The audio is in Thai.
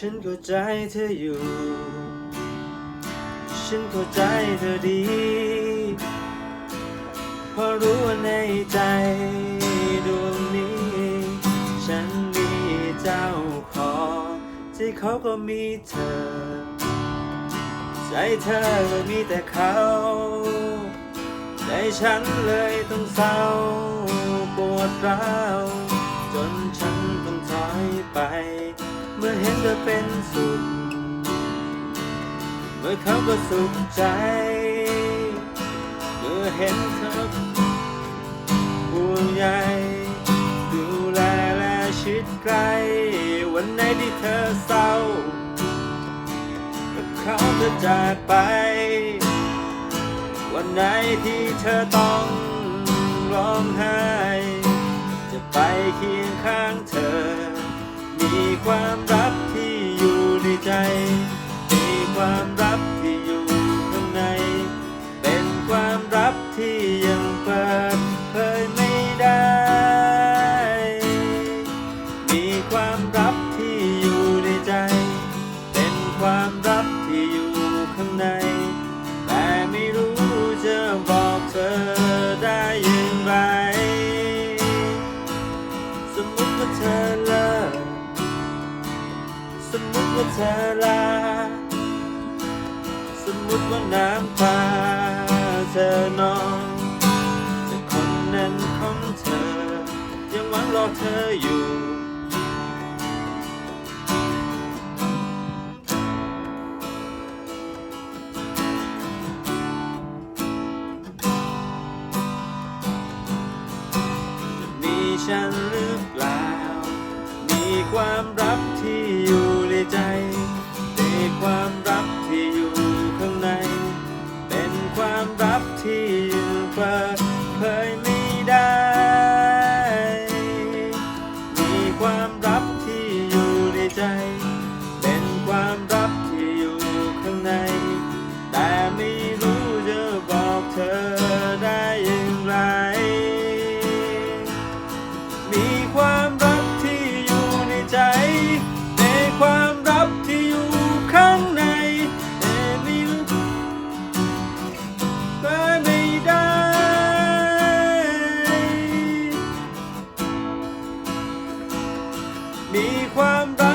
ฉันเข้าใจเธออยู่ ฉันเข้าใจเธอดี เพราะรู้ว่าในใจดวงนี้ ฉันมีเจ้าของที่เขาก็มีเธอ ใจเธอก็มีแต่เขาใจฉันเลยต้องเศร้าปวดร้าว จนฉันต้องถอยไป มื่อเห็นเธอเป็นสุข เมื่อเขาก็สุขใจ เมื่อเห็นเธอห่วงใยดูแลและชิดใกล้วันไหนที่เธอเศร้าเขาจะจากไป วันไหนที่เธอต้องร้องไห้ ความรักที่อยู่ข้างใน เป็นความรักที่ยังเปิดเผยไม่ได้ มีความรักที่อยู่ในใจ เป็นความรักที่อยู่ข้างใน แต่ไม่รู้จะบอกเธอได้อย่างไร สมมติว่าเธอเลิกสมมติว่าเธอลา มมติว่าน้ำตาเธอนองแต่คนนั้นของเธอ ยังหวังรอเธออยู่ จะมีฉันหรือเปล่า มีความรัก มีความรัก